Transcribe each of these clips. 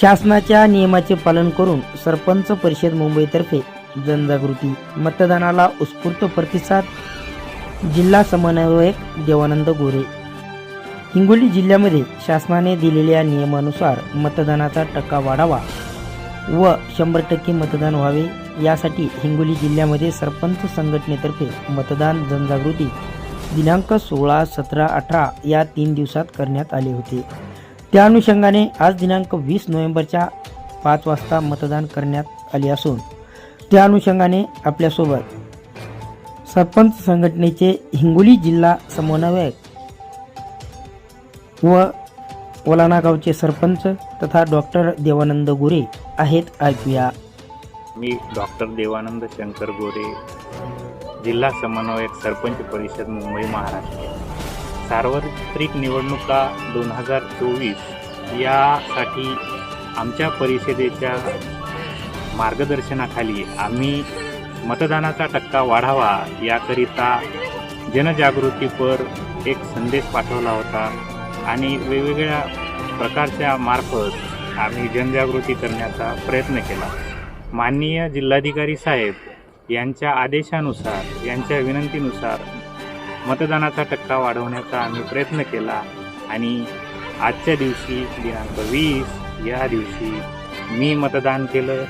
शासनाच्या नियमाचे पालन करून सरपंच परिषद मुंबईतर्फे जनजागृती मतदानाला उत्स्फूर्त प्रतिसाद जिल्हा समन्वयक देवानंद गोरे. हिंगोली जिल्ह्यामध्ये शासनाने दिलेल्या नियमानुसार मतदानाचा टक्का वाढावा व शंभर टक्के मतदान व्हावे यासाठी हिंगोली जिल्ह्यामध्ये सरपंच संघटनेतर्फे मतदान जनजागृती दिनांक सोळा सतरा अठरा या तीन दिवसात करण्यात आले होते. त्या अनुषंगाने आज दिनांक वीस नोव्हेंबरच्या पाच वाजता मतदान करण्यात आले असून त्या अनुषंगाने आपल्यासोबत सरपंच संघटनेचे हिंगोली जिल्हा समन्वयक व ओलानागावचे सरपंच तथा डॉक्टर देवानंद गोरे आहेत. ऐकूया. मी डॉक्टर देवानंद शंकर गोरे जिल्हा समन्वयक सरपंच परिषद मुंबई महाराष्ट्र. सार्वत्रिक निवडणुका दोन हजार चोवीस यासाठी आमच्या परिषदेच्या मार्गदर्शनाखाली आम्ही मतदानाचा टक्का वाढावा याकरिता जनजागृतीपर एक संदेश पाठवला होता आणि वेगवेगळ्या प्रकारच्या मार्फत आम्ही जनजागृती करण्याचा प्रयत्न केला. माननीय जिल्हाधिकारी साहेब यांच्या आदेशानुसार यांच्या विनंतीनुसार मतदानाचा टक्का वाढवण्याचा आम्ही प्रयत्न केला आणि आजच्या दिवशी दिनांक वीस या दिवशी मी मतदान केलं.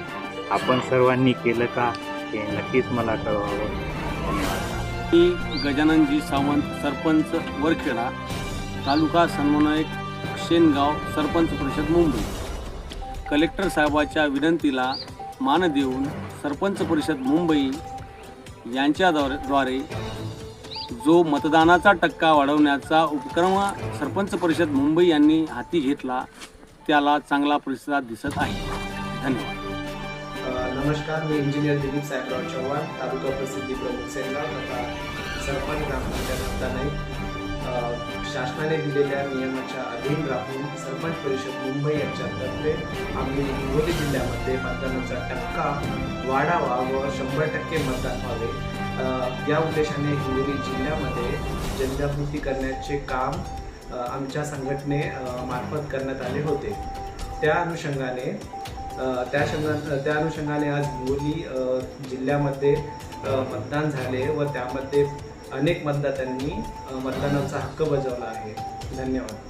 आपण सर्वांनी केलं का हे नक्कीच मला कळवावं. धन्यवाद. मी गजाननजी सावंत सरपंच वरखेडा तालुका समन्वयक शेनगाव सरपंच परिषद मुंबई. कलेक्टर साहेबाच्या विनंतीला मान देऊन सरपंच परिषद मुंबई यांच्याद्वारे द्वारे जो मतदानाचा टक्का वाढवण्याचा उपक्रम सरपंच परिषद मुंबई यांनी हाती घेतला त्याला चांगला प्रतिसाद दिसत आहे. धन्यवाद. नमस्कार मी इंजिनियर दिलीप साहेबराव चव्हाण तालुका प्रसिद्धी प्रमुख सेनगाव तथा सरपंच ग्रामपंचायत हप्ताने शासनाने दिलेल्या नियमाच्या अधीन राहून सरपंच परिषद मुंबई यांच्यातर्फे आम्ही हिंगोली जिल्ह्यामध्ये मतदानाचा टक्का वाढावा व शंभर टक्के मतदान व्हावे. या उद्देशाने हिंगोली जिल्ह्यामध्ये जनजागृती करण्याचे काम आमच्या संघटने मार्फत करण्यात आले होते. त्या अनुषंगाने त्या शंगा त्या अनुषंगाने आज हिंगोली जिल्ह्यामध्ये मतदान झाले व त्यामध्ये अनेक मतदात्यांनी मतदानाचा हक्क बजावला आहे. धन्यवाद.